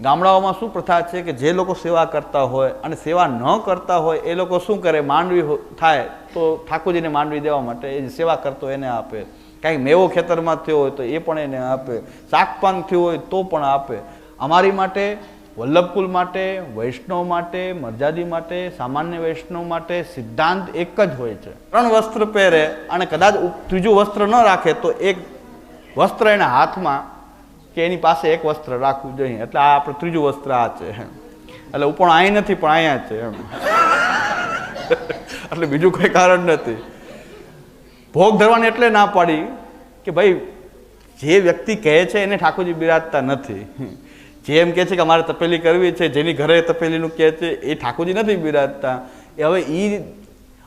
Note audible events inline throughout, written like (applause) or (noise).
ગામડાઓમાં શું પ્રથા છે કે જે લોકો સેવા કરતા હોય અને સેવા ન કરતા હોય, એ લોકો શું કરે? માંડવી થાય તો ઠાકોરજીને માંડવી દેવા માટે એ સેવા કરતો એને આપે. કાંઈક મેવો ખેતરમાં થયો હોય તો એ પણ એને આપે. શાકપાન થયું હોય તો પણ આપે. અમારી માટે વલ્લભકુલ માટે, વૈષ્ણવ માટે મર્યાદી માટે, સામાન્ય વૈષ્ણવ માટે સિદ્ધાંત એક જ હોય છે. ત્રણ વસ્ત્ર પહેરે અને કદાચ ત્રીજું વસ્ત્ર ન રાખે તો એક વસ્ત્ર એના હાથમાં કે એની પાસે એક વસ્ત્ર રાખવું જોઈએ. એટલે આ આપણે ત્રીજું વસ્ત્ર આ છે. એટલે ઉપર અહીં નથી, પણ અહીંયા છે એમ. (laughs) એટલે બીજું કોઈ કારણ નથી. ભોગ ધરવાની એટલે ના પાડી કે ભાઈ, જે વ્યક્તિ કહે છે એને ઠાકોરજી બિરાજતા નથી. જે એમ કહે છે કે અમારે તપેલી કરવી છે, જેની ઘરે તપેલીનું કહે છે, એ ઠાકોરજી નથી બિરાજતા. એ હવે એ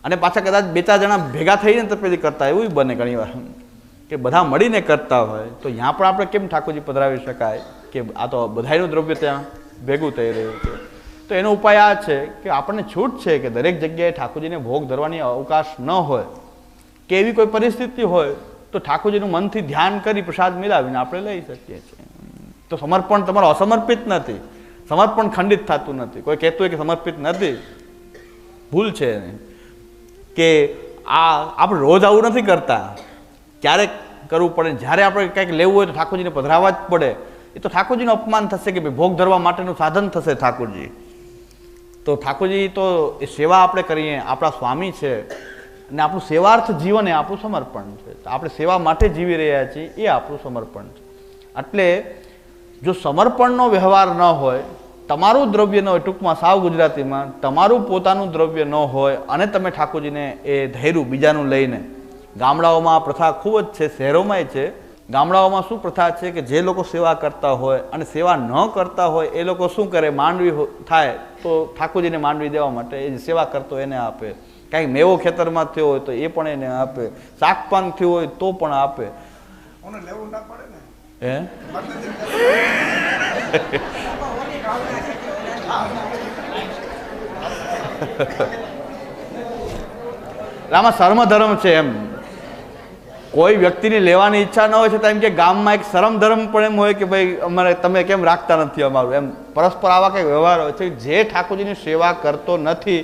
અને પાછા કદાચ બે ચાર જણા ભેગા થઈને તપેલી કરતા એવું બને ઘણી વાર. કે બધા મળીને કરતા હોય, તો ત્યાં પણ આપણે કેમ ઠાકોરજી પધરાવી શકાય? કે આ તો બધાનું દ્રવ્ય ત્યાં ભેગું થઈ રહ્યું છે. તો એનો ઉપાય આ છે કે આપણને છૂટ છે કે દરેક જગ્યાએ ઠાકોરજીને ભોગ ધરવાની અવકાશ ન હોય, કે એવી કોઈ પરિસ્થિતિ હોય, તો ઠાકોરજીનું મનથી ધ્યાન કરી પ્રસાદ મિલાવીને આપણે લઈ શકીએ છીએ. તો સમર્પણ તમારો અસમર્પિત નથી. સમર્પણ ખંડિત થતું નથી. કોઈ કહેતું હોય કે સમર્પિત નથી. ભૂલ છે. કે આ આપણે રોજ આવું નથી કરતા. ક્યારેક કરવું પડે. જ્યારે આપણે કંઈક લેવું હોય તો ઠાકોરજીને પધરાવવા જ પડે. એ તો ઠાકોરજીનું અપમાન થશે કે ભાઈ ભોગ ધરવા માટેનું સાધન થશે ઠાકોરજી. તો ઠાકોરજી તો એ સેવા આપણે કરીએ. આપણા સ્વામી છે. અને આપણું સેવાર્થ જીવન એ આપણું સમર્પણ છે. આપણે સેવા માટે જીવી રહ્યા છીએ. એ આપણું સમર્પણ છે. એટલે જો સમર્પણનો વ્યવહાર ન હોય, તમારું દ્રવ્ય ન હોય, ટૂંકમાં સાવ ગુજરાતીમાં, તમારું પોતાનું દ્રવ્ય ન હોય અને તમે ઠાકોરજીને એ ધૈર્યું બીજાનું લઈને, ગામડાઓમાં આ પ્રથા ખૂબ જ છે, શહેરોમાંય છે. ગામડાઓમાં શું પ્રથા છે કે જે લોકો સેવા કરતા હોય અને સેવા ન કરતા હોય, એ લોકો શું કરે? માંડવી થાય તો ઠાકોરજીને માંડવી દેવા માટે એ સેવા કરતો એને આપે. કાંઈક મેવો ખેતરમાં થયો હોય તો એ પણ એને આપે. શાકપાન થયું હોય તો પણ આપે. લેવું ના પડે ને? હે આમાં શર્મ ધર્મ છે એમ. કોઈ વ્યક્તિની લેવાની ઈચ્છા ન હોય છતાં એમ કે ગામમાં એક શરમ ધર્મ પણ એમ હોય કે ભાઈ અમારે તમે કેમ રાખતા નથી અમારું એમ. પરસ્પર આવા કંઈક વ્યવહાર હોય છે જે ઠાકોરજીની સેવા કરતો નથી,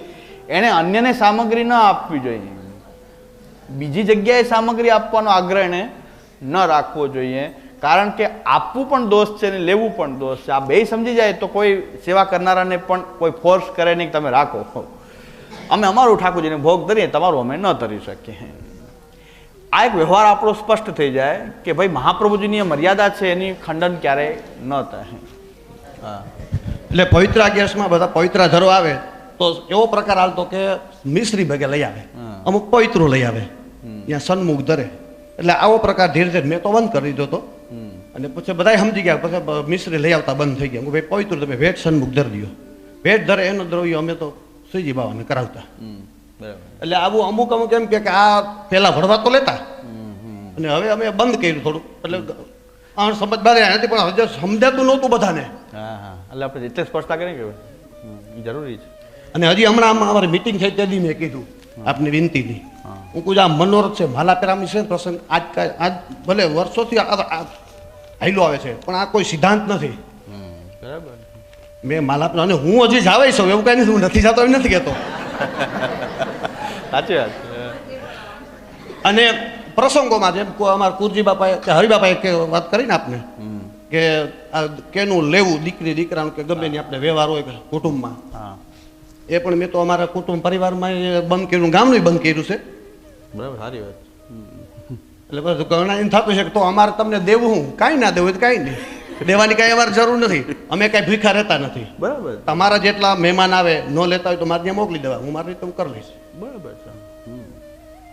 એણે અન્યને સામગ્રી ન આપવી જોઈએ. બીજી જગ્યાએ સામગ્રી આપવાનો આગ્રહ એને ન રાખવો જોઈએ. કારણ કે આપવું પણ દોષ છે ને લેવું પણ દોષ છે. આ બે સમજી જાય તો કોઈ સેવા કરનારાને પણ કોઈ ફોર્સ કરે નહીં તમે રાખો. અમે અમારું ઠાકોરજીને ભોગ ધરીએ તમારું અમે ન ધરી શકીએ. આ એક વ્યવહાર આપણો સ્પષ્ટ થઈ જાય કે ભાઈ મહાપ્રભુજીની મર્યાદા છે એની ખંડન ક્યારેય ન થાય. એટલે પવિત્રા ગેસમાં બધા પવિત્રા ધરો આવે તો એવો પ્રકાર આવતો કે મિશ્રી ભેગે લઈ આવે. અમુક પવિત્રો લઈ આવે. ત્યાં સન્મુખ ધરે. એટલે આવો પ્રકાર ધીરે ધીરે મેં તો બંધ કરી દીધો હતો. અને પછી બધા સમજી ગયા પછી મિશ્રી લઈ આવતા બંધ થઈ ગયા. હું ભાઈ પવિત્ર તમે ભેટ સન્મુખ ધરી દો ભેટ ધરે એનો દ્રવ્ય અમે તો સુજી બાવાને કરાવતા. બરાબર. એટલે આવું અમુક અમુક એમ કે આ પેલા ભરવા તો લેતા. અને હવે અમે બંધ કર્યું થોડું. એટલે આ સમજ બારે નથી પણ હજુ સમજાતું નહોતું બધાને. હા હા. એટલે આપણે રીતે સ્પષ્ટતા કરી કે જરૂરી છે. અને હજી હમણાં આમાં અમારી મિટિંગ થઈ તેથી મેં કીધું આપની વિનંતીની હા. હું કહું આ મનોરથ છે માલા પેરામી છે પ્રસંગ. આજ આજ ભલે વર્ષોથી આ આવે છે. પણ આ કોઈ સિદ્ધાંત નથી. બરાબર. મેં માલા અને હું હજી જાવે છું. એવું કઈ નથી. હું નથી જતો એમ નથી કહેતો. સાચી વાત અને પ્રસંગોમાં જેમ અમારા કુરજી બાપાએ કે હરિબાપાએ કે વાત કરીને આપને. કે આ કેનું લેવું દીકરી દીકરાનું કે ગમે ની આપણે વ્યવહાર હોય કે કુટુંબમાં. હા. એ પણ મેં તો અમારા કુટુંબ પરિવારમાં બંધ કર્યું ગામનું બંધ કર્યું છે. બરાબર સારી વાત એટલે બસ એમ થતું છે કે તો અમારે તમને દેવું હું? કાંઈ ના દેવું કાંઈ નહીં. દેવાની કાંઈ અમારે જરૂર નથી. અમે કાંઈ ભીખા રહેતા નથી. બરાબર. તમારા જેટલા મહેમાન આવે ન લેતા હોય તો મારે ત્યાં મોકલી દેવા. હું મારી રીતે હું કરી લઈશ. બરાબર છે.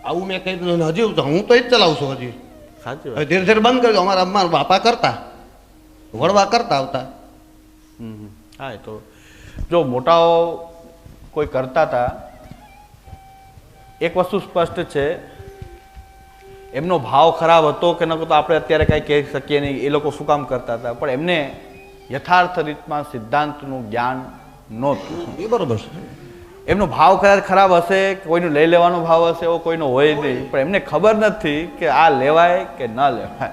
આવું મેં કહી દીધું હજી હું તો એ જ ચલાવું છું હજી. સાચું હવે ધીરે ધીરે બંધ કરજો. અમારા અમારા બાપા કરતા. વડવા કરતા આવતા. હા એ તો. જો મોટાઓ કોઈ કરતા હતા એક વસ્તુ સ્પષ્ટ છે. એમનો ભાવ ખરાબ હતો કે ન તો આપણે અત્યારે કાંઈ કહી શકીએ નહીં. એ લોકો શું કામ કરતા હતા? પણ એમને યથાર્થ રીતમાં સિદ્ધાંતનું જ્ઞાન નહોતું. એ બરાબર છે. એમનો ભાવ કદાચ ખરાબ હશે કોઈનું લઈ લેવાનો ભાવ હશે એવો કોઈનો હોય નહીં. પણ એમને ખબર નથી કે આ લેવાય કે ન લેવાય.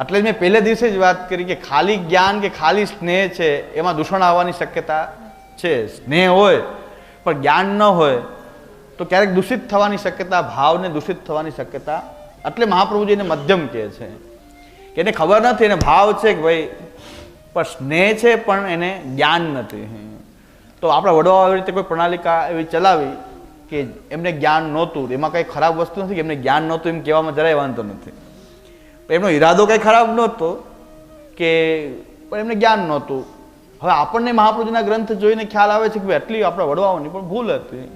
એટલે જ મેં પહેલે દિવસે જ વાત કરી કે ખાલી જ્ઞાન કે ખાલી સ્નેહ છે એમાં દૂષણ આવવાની શક્યતા છે. સ્નેહ હોય પણ જ્ઞાન ન હોય તો ક્યારેક દૂષિત થવાની શક્યતા ભાવને દૂષિત થવાની શક્યતા એટલે મહાપ્રભુજીને મધ્યમ કહે છે. કે એને ખબર નથી, એને ભાવ છે કે ભાઈ, પણ સ્નેહ છે, પણ એને જ્ઞાન નથી. તો આપણા વડવાઓ આવી રીતે કોઈ પ્રણાલિકા એવી ચલાવી કે એમને જ્ઞાન નહોતું એમાં કંઈ ખરાબ વસ્તુ નથી કે એમને જ્ઞાન નહોતું એમ કહેવામાં જરાય વાંધો નથી. એમનો ઈરાદો કંઈ ખરાબ નહોતો કે પણ એમને જ્ઞાન નહોતું. હવે આપણને મહાપ્રભુજીના ગ્રંથ જોઈને ખ્યાલ આવે છે કે આટલી આપણા વડવાઓની પણ ભૂલ હતી.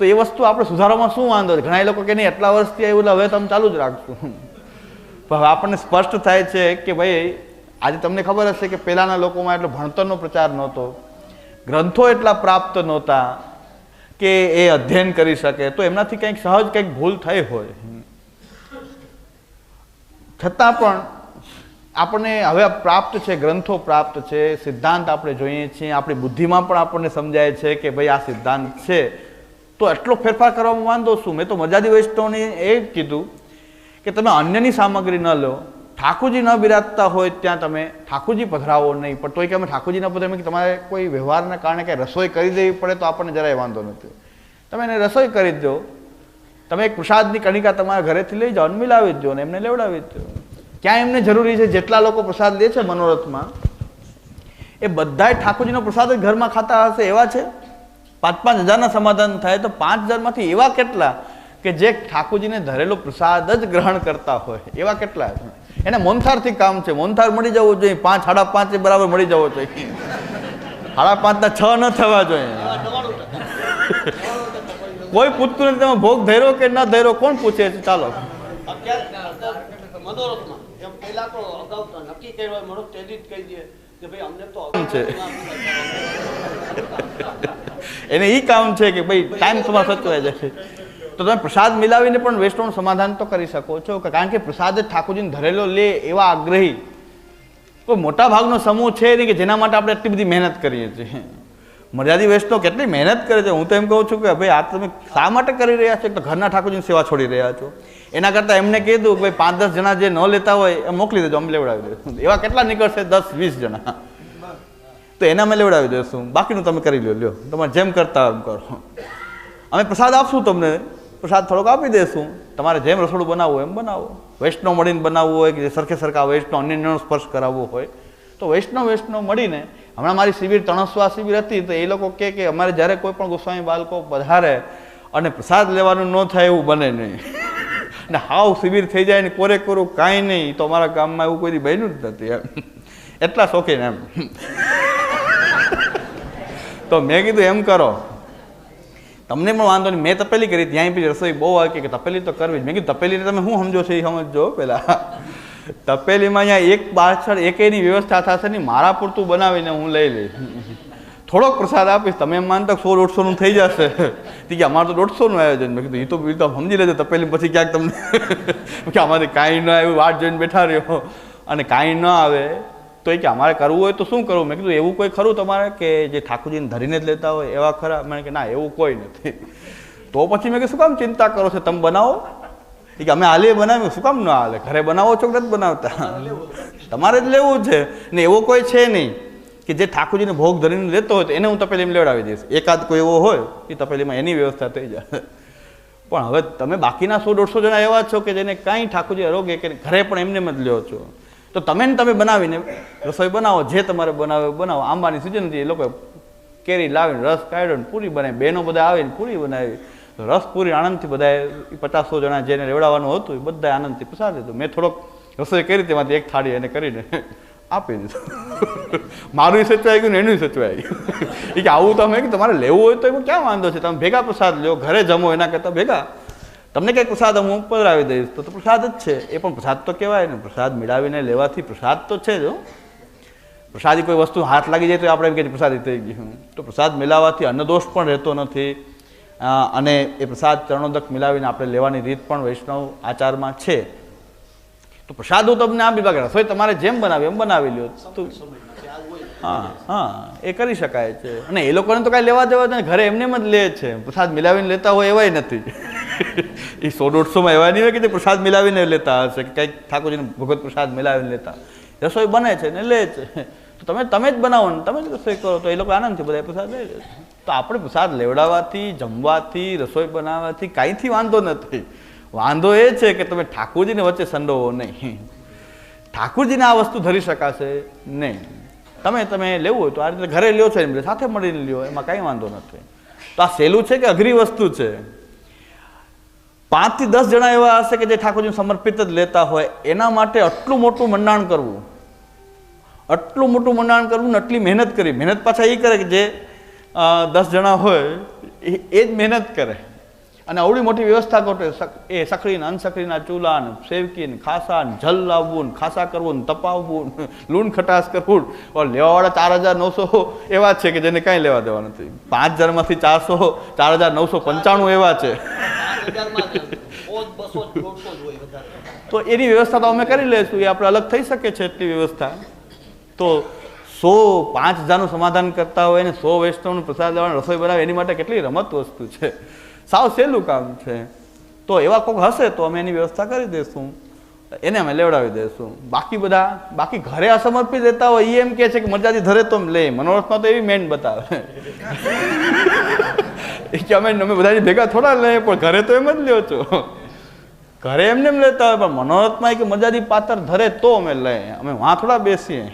તો એ વસ્તુ આપણે સુધારવામાં શું વાંધો છે? ઘણા લોકો કે નહીં, એટલા વર્ષથી આવ્યું એટલે હવે તમે ચાલુ જ રાખશું. પણ હવે આપણને સ્પષ્ટ થાય છે કે ભાઈ, આજે તમને ખબર હશે કે પહેલાંના લોકોમાં એટલો ભણતરનો પ્રચાર નહોતો, ગ્રંથો એટલા પ્રાપ્ત નહોતા કે એ અધ્યયન કરી શકે. તો એમનાથી કંઈક સહજ કંઈક ભૂલ થઈ હોય. છતાં પણ આપણને હવે પ્રાપ્ત છે, ગ્રંથો પ્રાપ્ત છે, સિદ્ધાંત આપણે જોઈએ છીએ. આપણી બુદ્ધિમાં પણ આપણને સમજાય છે કે ભાઈ આ સિદ્ધાંત છે. તો એટલો ફેરફાર કરવામાં વાંધો શું? મેં તો મજાદી વૈષ્ણવને એ કીધું કે તમે અન્યની સામગ્રી ન લો, ઠાકોરજી ન બિરાજતા હોય ત્યાં તમે ઠાકોરજી પધરાવો નહીં. પણ તોય કે અમે ઠાકોરજી ન પધરાવે કે તમારે કોઈ વ્યવહારના કારણે કંઈ રસોઈ કરી દેવી પડે તો આપણને જરાય વાંધો નથી. તમે એને રસોઈ કરી દો. તમે એક પ્રસાદની કણિકા તમારા ઘરેથી લઈ જાઓ અને મિલાવી દો અને એમને લેવડાવી દો. ક્યાં એમને જરૂરી છે? જેટલા લોકો પ્રસાદ લે છે મનોરથમાં, એ બધાય ઠાકોરજીનો પ્રસાદ જ ઘરમાં ખાતા હશે એવા છે? પાંચ પાંચ હજારના સમાધાન થાય તો પાંચ હજારમાંથી એવા કેટલા કે જે ઠાકોરજીને ધરેલો પ્રસાદ જ ગ્રહણ કરતા હોય? એવા કેટલા? એને મોનથારથી કામ છે. મોનથાર મળી જવું જોઈએ. પાંચ, સાડા પાંચ બરાબર મળી જવો જોઈએ. સાડા પાંચના છ ન થવા જોઈએ. કોઈ પૂછતું તમે ભોગ ધર્યો કે ન ધર્યો? કોણ પૂછે છે? ચાલો. મનોરથમાં. પહેલા તો અગાઉ નક્કી કર્યું મનોરથ તેથી જ કહી દે. એને એ કામ છે કે ભાઈ ટાઈમ તમારો સચવાય જશે તો તમે પ્રસાદ મિલાવીને પણ વૈષ્ણવનું સમાધાન તો કરી શકો છો. કારણ કે પ્રસાદ જ ઠાકોરજીને ધરેલો લે એવા આગ્રહી. કોઈ મોટા ભાગનો સમૂહ છે નહીં કે જેના માટે આપણે એટલી બધી મહેનત કરીએ છીએ. મર્યાદી વૈષ્ણવ કેટલી મહેનત કરે છે. હું તો એમ કહું છું કે ભાઈ, આ તમે શા માટે કરી રહ્યા છો? તો ઘરના ઠાકોરજીની સેવા છોડી રહ્યા છો. એના કરતાં એમને કીધું કે ભાઈ પાંચ દસ જણા જે ન લેતા હોય, એ મોકલી દેજો, અમે લેવડાવી દઈશું. એવા કેટલા નીકળશે? દસ વીસ જણા. તો એના અમે લેવડાવી દઈશું. બાકીનું તમે કરી લો લ્યો. તમારે જેમ કરતા એમ કરો. અમે પ્રસાદ આપશું તમને. પ્રસાદ થોડોક આપી દઈશું. તમારે જેમ રસોડું બનાવવું એમ બનાવો. વૈષ્ણવ મળીને બનાવવું હોય કે સરખે સરખા વૈષ્ણવ અન્ય સ્પર્શ કરાવવો હોય, તો વૈષ્ણવ વૈષ્ણવ મળીને હમણાં મારી શિબિર તણસવા શિબિર હતી તો એ લોકો કહે કે અમારે જ્યારે કોઈ પણ ગોસ્વામી બાળકો પધારે અને પ્રસાદ લેવાનું ન થાય એવું બને નહીં. ને હાવ શિબિર થઈ જાય ને કોરે કોરું કાંઈ નહીં, તો અમારા ગામમાં એવું કોઈ બન્યું જ નથી એમ. એટલા શોખીન એમ. તો મેં કીધું એમ કરો. તમને પણ વાંધો નહીં, મેં તપેલી કરી ત્યાં પછી રસોઈ બહુ આવી કે તપેલી તો કરવી જ. મેં કીધું, તપેલીને તમે શું સમજો છો? એ સમજો પહેલાં તપેલીમાં અહીંયા એક પાછળ એકેયની વ્યવસ્થા થશે નહીં. મારા પૂરતું બનાવીને હું લઈ લઈશ. થોડોક પ્રસાદ આપીશ. તમે એમ માનતા સો દોઢસોનું થઈ જશે. કે અમારે તો દોઢસોનું આયોજન. મેં કીધું એ તો એ તો સમજી લેજો તપેલી પછી ક્યાંક તમને. કે અમારે કાંઈ ન આવ્યું વાટ જોઈને બેઠા રહ્યો. અને કાંઈ ન આવે તો એ કે, અમારે કરવું હોય તો શું કરવું? મેં કીધું, એવું કોઈ ખરું તમારે કે જે ઠાકોરજીને ધરીને જ લેતા હોય એવા ખરા? મને કે ના, એવું કોઈ નથી. તો પછી મેં કે શું કામ ચિંતા કરો છો? તમે બનાવો. એ કે અમે આલીએ બનાવ્યું. શું કામ ન હાલે ઘરે બનાવો છો નથી બનાવતા? તમારે જ લેવું છે. ને એવો કોઈ છે નહીં કે જે ઠાકોરજીને ભોગ ધરીને લેતો હોય તો એને હું તપેલીમાં લેવડાવી દઈશ. એકાદ કોઈ એવો હોય, એ તપેલીમાં એની વ્યવસ્થા થઈ જાય. પણ હવે તમે બાકીના સો દોઢસો જણા એવા છો કે જેને કાંઈ ઠાકોરજી આરોગ્ય કે ઘરે પણ એમને જ લ્યો છો. તો તમે ને તમે બનાવીને રસોઈ બનાવો, જે તમારે બનાવે બનાવો. આંબાની સિઝન હતી, એ લોકો કેરી લાવીને, રસ કાઢ્યો ને પૂરી બનાવી. બહેનો બધા આવીને પૂરી બનાવી. રસ પૂરી આનંદથી બધાએ પચાસો જણા જેને રેવડાવવાનું હતું એ બધા આનંદથી પસાર દીધું. મેં થોડોક રસોઈ કરી તેમાંથી એક થાળી એને કરીને આપી દીધું. મારું સચવાઈ ગયું ને એનું સચવાઈ ગયું. એ કે આવું તમે તમારે લેવું હોય તો એમાં ક્યાં વાંધો છે? તમે ભેગા પ્રસાદ લો ઘરે જમો એના કરતાં ભેગા. તમને કંઈક પ્રસાદ હું પધરાવી દઈશ. તો તો પ્રસાદ જ છે. એ પણ પ્રસાદ તો કહેવાય ને, પ્રસાદ મેળવીને લેવાથી પ્રસાદ તો છે જ. પ્રસાદી કોઈ વસ્તુ હાથ લાગી જાય તો આપણે એમ કે પ્રસાદી થઈ ગયું તો પ્રસાદ મિલાવવાથી અન્નદોષ પણ રહેતો નથી. અને એ પ્રસાદ ચરણોદક મિલાવીને આપણે લેવાની રીત પણ વૈષ્ણવ આચારમાં છે. તો પ્રસાદ હું તમને આ વિભાગ રસોઈ તમારે જેમ બનાવી એમ બનાવી લ્યો. તો હા હા એ કરી શકાય છે. અને એ લોકોને તો કાંઈ લેવા દેવા નહીં નથી ઘરે એમને જ લે છે. પ્રસાદ મિલાવીને લેતા હોય એવાય નથી. (laughs) એ સો દોઢસોમાં એવા નહીં હોય કે પ્રસાદ મિલાવીને લેતા હશે કે કંઈક ઠાકોરજીને ભગવત પ્રસાદ મિલાવીને લેતા. રસોઈ બને છે ને લે છે. તો તમે તમે જ બનાવો ને. તમે જ રસોઈ કરો. તો એ લોકો આનંદથી બધા પ્રસાદ લઈ લે તો આપણે પ્રસાદ લેવડાવવાથી, જમવાથી, રસોઈ બનાવવાથી કાંઈથી વાંધો નથી. વાંધો એ છે કે તમે ઠાકોરજીને વચ્ચે સંડોવો નહીં. ઠાકુરજીને આ વસ્તુ ધરી શકાશે નહીં. તમે તમે લેવું હોય તો આ રીતે ઘરે લ્યો છો એમ સાથે મળીને લ્યો, એમાં કાંઈ વાંધો નથી. તો આ સહેલું છે કે અઘરી વસ્તુ છે? પાંચથી દસ જણા એવા હશે કે જે ઠાકોરજીને સમર્પિત જ લેતા હોય, એના માટે આટલું મોટું મંડાણ કરવું? આટલું મોટું મંડાણ કરવું ને આટલી મહેનત કરી મહેનત પાછા એ કરે કે જે દસ જણા હોય એ જ મહેનત કરે. અને આવડી મોટી વ્યવસ્થા કરે એ સખડીને અનસખડીના ચૂલા ને સેવકી ને ખાસા ને જલ લાવવું ને ખાસા કરવું ને તપાવવું ને લૂણ ખટાશ કરવું લેવાવાળા ચાર હજાર નવસો એવા છે કે જેને કાંઈ લેવા દેવા નથી. પાંચ હજારમાંથી ચારસો ચાર હજાર નવસો પંચાણું એવા છે. તો એની વ્યવસ્થા તો અમે કરી લઈશું. એ આપણે અલગ થઈ શકે છે એટલી વ્યવસ્થા. તો સો પાંચ હજારનું સમાધાન કરતા હોય ને સો વૈષ્ણવનું પ્રસાદ લેવાનું રસોઈ બનાવે, એની માટે કેટલી રમત વસ્તુ છે. સાવ સહેલું કામ છે. તો એવા કોઈક હશે તો અમે એની વ્યવસ્થા કરી દઈશું એને અમે લેવડાવી દઈશું બાકી બધા, બાકી ઘરે અસમર્પિત રહેતા હોય એ એમ કહે છે કે મરજાથી ધરે તો લે. મનોરથમાં તો એવી મેન બતાવે. એ કે અમે અમે બધાની ભેગા થોડા લઈએ, પણ ઘરે તો એમ જ લ્યો છો. ઘરે એમને એમ લેતા હોય, પણ મનોરથમાં કે મજાદી પાત્ર ધરે તો અમે લઈએ. અમે વાં થોડા બેસીએ.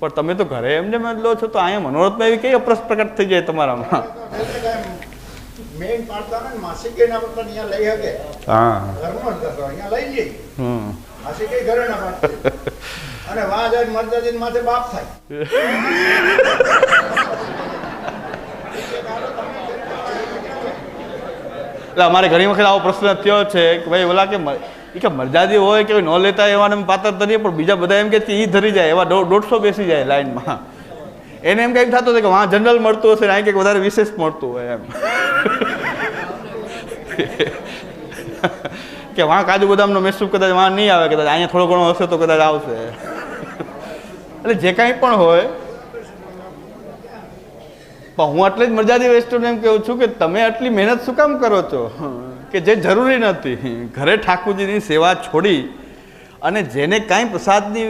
પણ તમે તો ઘરે એમને એમ જ લો છો તો અહીંયા મનોરથમાં એવી કઈ અપ્રસ પ્રકટ થઈ જાય તમારામાં? અમારે ઘણી વખત આવો પ્રશ્ન થયો છે કે ભાઈ ઓલા કે મ- કે મરજાદી હોય કે ન લેતા એવાને પાત્ર ધરીએ, પણ બીજા બધા એમ કે એ ધરી જાય, એવા દોઢસો બેસી જાય લાઈનમાં. એને એમ કંઈક થતું હતું કે વાં જનરલ મળતું હશે ને કંઈક વધારે વિશેષ મળતું હોય એમ. કે વાં કાજુ બદામનો મેસૂબ કદાચ વાં નહીં આવે, કદાચ અહીંયા થોડો ઘણો હશે તો કદાચ આવશે. એટલે જે કાંઈ પણ હોય, પણ હું આટલી જ મરજાદી વેસ્ટર્ન એમ કહું છું કે તમે આટલી મહેનત શું કામ કરો છો? કે જે જરૂરી નથી. ઘરે ઠાકોરજીની સેવા છોડી અને જેને કાંઈ પ્રસાદની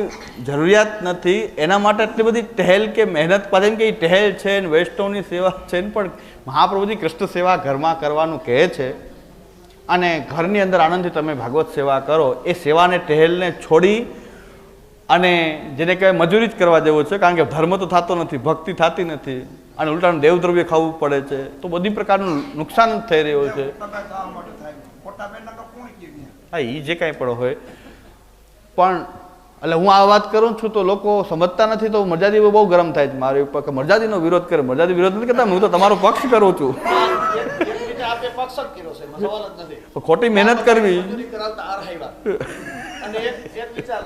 જરૂરિયાત નથી, એના માટે આટલી બધી ટહેલ કે મહેનત પાડે કે એ ટહેલ છે ને વૈષ્ણવની સેવા છે ને, પણ મહાપ્રભુજી કૃષ્ણ સેવા ઘરમાં કરવાનું કહે છે. અને ઘરની અંદર આનંદથી તમે ભાગવત સેવા કરો, એ સેવાને, ટહેલને છોડી અને જેને કહેવાય મજૂરી જ કરવા જેવું છે, કારણ કે ધર્મ તો થતો નથી, ભક્તિ થતી નથી. અને ઉલટાનું દેવદ્રવ્ય ખાવું પડે છે. તો બધી પ્રકારનું નુકસાન જ થઈ રહ્યું છે. હા એ જે કાંઈ પણ હોય. પણ એટલે હું આ વાત કરું છું તો લોકો સમજતા નથી તો મરજાદી બહુ ગરમ થાય છે. મારી ઉપર કે મરજાદીનો વિરોધ કરે. મરજાદી વિરોધ નથી કરતા હું તો તમારો પક્ષ કરું છું. ખોટી મહેનત કરવી. અને એક વિચાર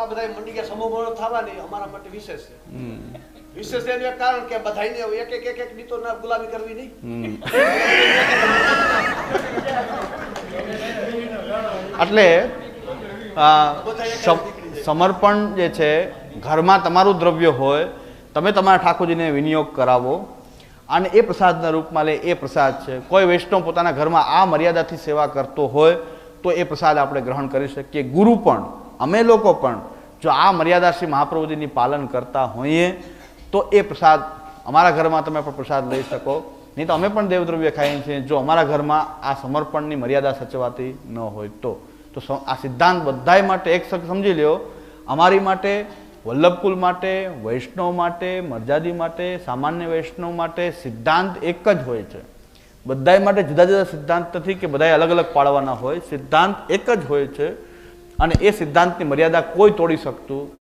આ બધા મંડી ગયા સમૂહ થવાની અમારા માટે વિશેષ છે. વિશેષ એનું એક કારણ કે બધાયને એક એક એક એક ની તો ના ગુલામી કરવી નહીં. એટલે સમર્પણ જે છે ઘરમાં તમારું દ્રવ્ય હોય તમે તમારા ઠાકોરજીને વિનિયોગ કરાવો. અને એ પ્રસાદના રૂપમાં લે એ પ્રસાદ છે. કોઈ વૈષ્ણવ પોતાના ઘરમાં આ મર્યાદાથી સેવા કરતો હોય તો એ પ્રસાદ આપણે ગ્રહણ કરી શકીએ. ગુરુ પણ અમે લોકો પણ જો આ મર્યાદા શ્રી મહાપ્રભુજીની પાલન કરતા હોઈએ તો એ પ્રસાદ અમારા ઘરમાં તમે પણ પ્રસાદ લઈ શકો. નહીં તો અમે પણ દેવદ્રવ્ય ખાઈએ છીએ. જો અમારા ઘરમાં આ સમર્પણની મર્યાદા સચવાતી ન હોય તો. તો આ સિદ્ધાંત બધાય માટે એક સમજી લ્યો. અમારી માટે, વલ્લભકુલ માટે, વૈષ્ણવ માટે મર્યાદી માટે, સામાન્ય વૈષ્ણવ માટે સિદ્ધાંત એક જ હોય છે. બધાય માટે જુદા જુદા સિદ્ધાંત નથી કે બધાય અલગ અલગ પાડવાના હોય. સિદ્ધાંત એક જ હોય છે. અને એ સિદ્ધાંતની મર્યાદા કોઈ તોડી શકતું